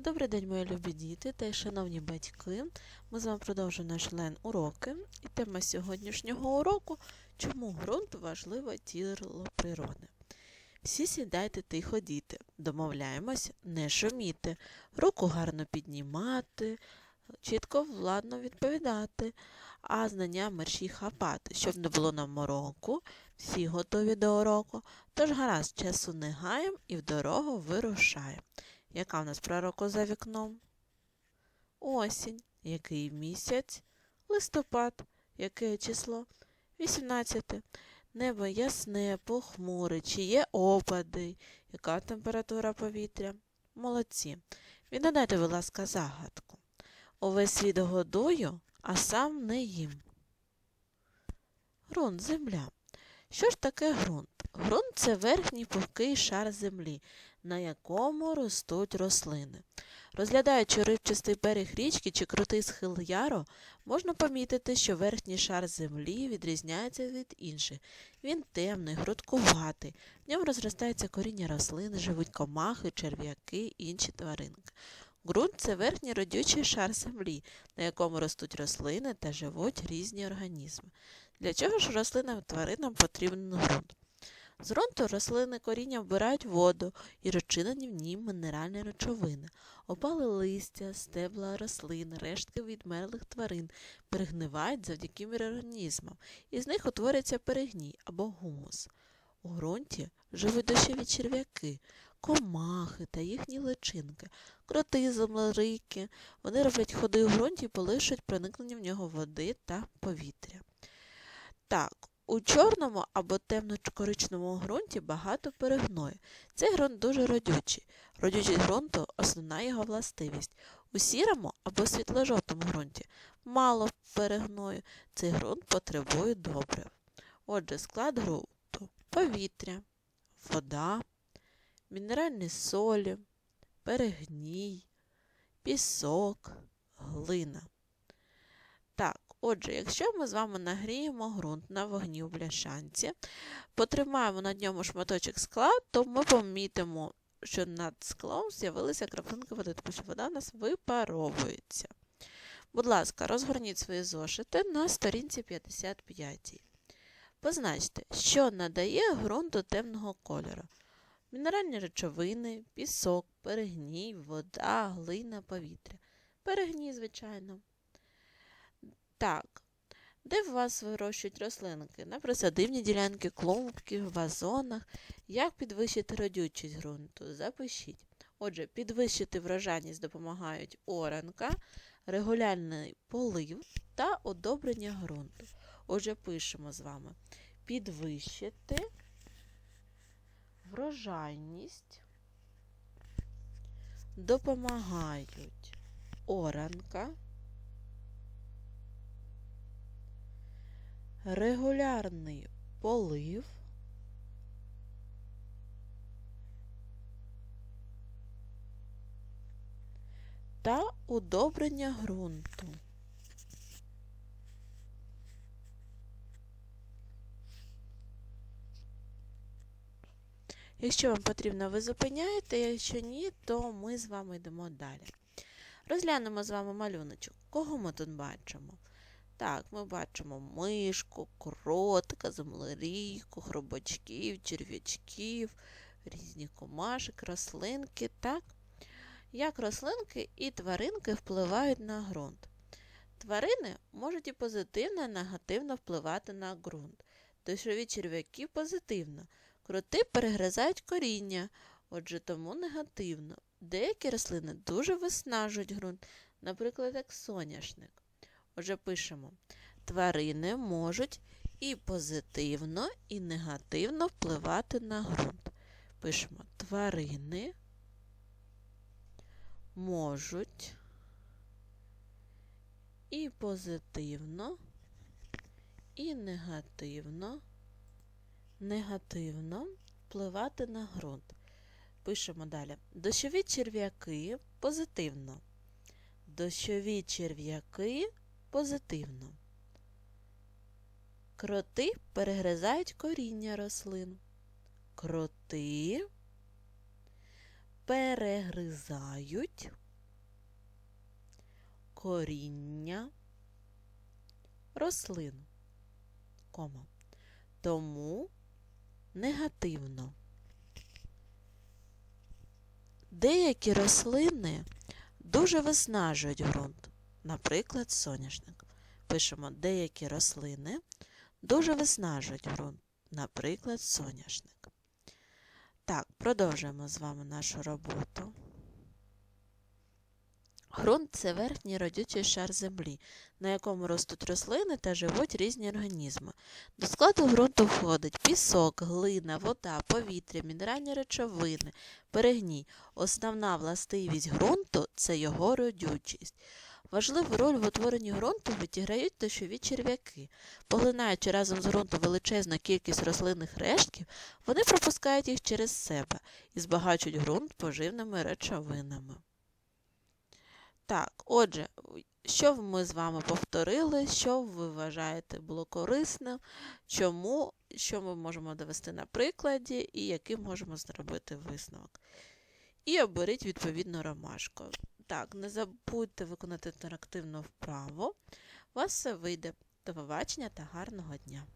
Добрий день, мої любі діти та й шановні батьки. Ми з вами продовжуємо наш лен уроки. І тема сьогоднішнього уроку чому ґрунт важливе тіло природи. Всі сідайте тихо діти. Домовляємось не шуміти, руку гарно піднімати, чітко владно відповідати, а знання мерщій хапати, щоб не було нам мороку. Всі готові до уроку. Тож гаразд, часу не гаєм і в дорогу вирушаємо. Яка в нас пророку за вікном? Осінь. Який місяць? Листопад. Яке число? 18. Небо ясне, похмуре, чи є опади? Яка температура повітря? Молодці. Відгадайте, будь ласка, загадку. Увесь світ годую, а сам не їм. Грунт, земля. Що ж таке ґрунт? Ґрунт це верхній пухкий шар землі, на якому ростуть рослини. Розглядаючи рибчастий берег річки чи крутий схил яру, можна помітити, що верхній шар землі відрізняється від інших. Він темний, грудкуватий, в ньому розростається коріння рослин, живуть комахи, черв'яки, інші тваринки. Ґрунт це верхній родючий шар землі, на якому ростуть рослини та живуть різні організми. Для чого ж рослинам і тваринам потрібен ґрунт? З ґрунту рослини коріння вбирають воду і розчинені в ній мінеральні речовини. Опали листя, стебла рослин, рештки відмерлих тварин перегнивають завдяки мікроорганізмам, і з них утворюється перегній або гумус. У ґрунті живуть дощові черв'яки, комахи та їхні личинки, кроти, землерики. Вони роблять ходи у ґрунті і полишують проникнення в нього води та повітря. Так, у чорному або темно-коричневому ґрунті багато перегною. Цей ґрунт дуже родючий. Родючість ґрунту основна його властивість. У сірому або світло-жовтому ґрунті мало перегною. Цей ґрунт потребує добрив. Отже, склад ґрунту повітря, вода, мінеральні солі, перегній, пісок, глина. Отже, якщо ми з вами нагріємо ґрунт на вогні у бляшанці, потримаємо на ньому шматочок скла, то ми помітимо, що над склом з'явилися краплинки води, тому що вода в нас випаровується. Будь ласка, розгорніть свої зошити на сторінці 55. Позначте, що надає ґрунту темного кольору. Мінеральні речовини, пісок, перегній, вода, глина, повітря. Перегній, звичайно. Так, де в вас вирощують рослинки? На присадивні ділянки, клумбки, вазонах. Як підвищити родючість ґрунту? Запишіть. Отже, підвищити врожайність допомагають оранка, регулярний полив та одобрення ґрунту. Отже, пишемо з вами. Підвищити врожайність допомагають оранка. Регулярний полив, та удобрення ґрунту. Якщо вам потрібно, ви зупиняєте, якщо ні, то ми з вами йдемо далі. Розглянемо з вами малюночок. Кого ми тут бачимо? Так, ми бачимо мишку, кротика, землерійку, хробачків, черв'ячків, різні комашок, рослинки. Так? Як рослинки і тваринки впливають на ґрунт? Тварини можуть і позитивно, і негативно впливати на ґрунт. Дощові черв'яки позитивно. Кроти перегризають коріння, отже, тому негативно. Деякі рослини дуже виснажують ґрунт, наприклад, як соняшник. Отже, пишемо. Тварини можуть і позитивно, і негативно впливати на ґрунт. Пишемо тварини можуть і позитивно, і негативно, негативно впливати на ґрунт. Пишемо далі. Дощові черв'яки позитивно. Дощові черв'яки позитивно. Кроти перегризають коріння рослин. Кроти перегризають коріння рослин. Кома. Тому негативно. Деякі рослини дуже виснажують ґрунт, наприклад, соняшник. Пишемо деякі рослини дуже виснажують ґрунт, наприклад, соняшник. Так, продовжуємо з вами нашу роботу. Ґрунт це верхній родючий шар землі, на якому ростуть рослини та живуть різні організми. До складу ґрунту входить пісок, глина, вода, повітря, мінеральні речовини, перегній. Основна властивість ґрунту це його родючість. Важливу роль в утворенні ґрунту відіграють дощові черв'яки. Поглинаючи разом з ґрунтом величезну кількість рослинних рештків, вони пропускають їх через себе і збагачують ґрунт поживними речовинами. Так, отже, що ми з вами повторили, що ви вважаєте було корисним, чому, що ми можемо довести на прикладі і який можемо зробити висновок. І оберіть відповідну ромашку. Так, не забудьте виконати інтерактивну вправу. У вас все вийде. До побачення та гарного дня!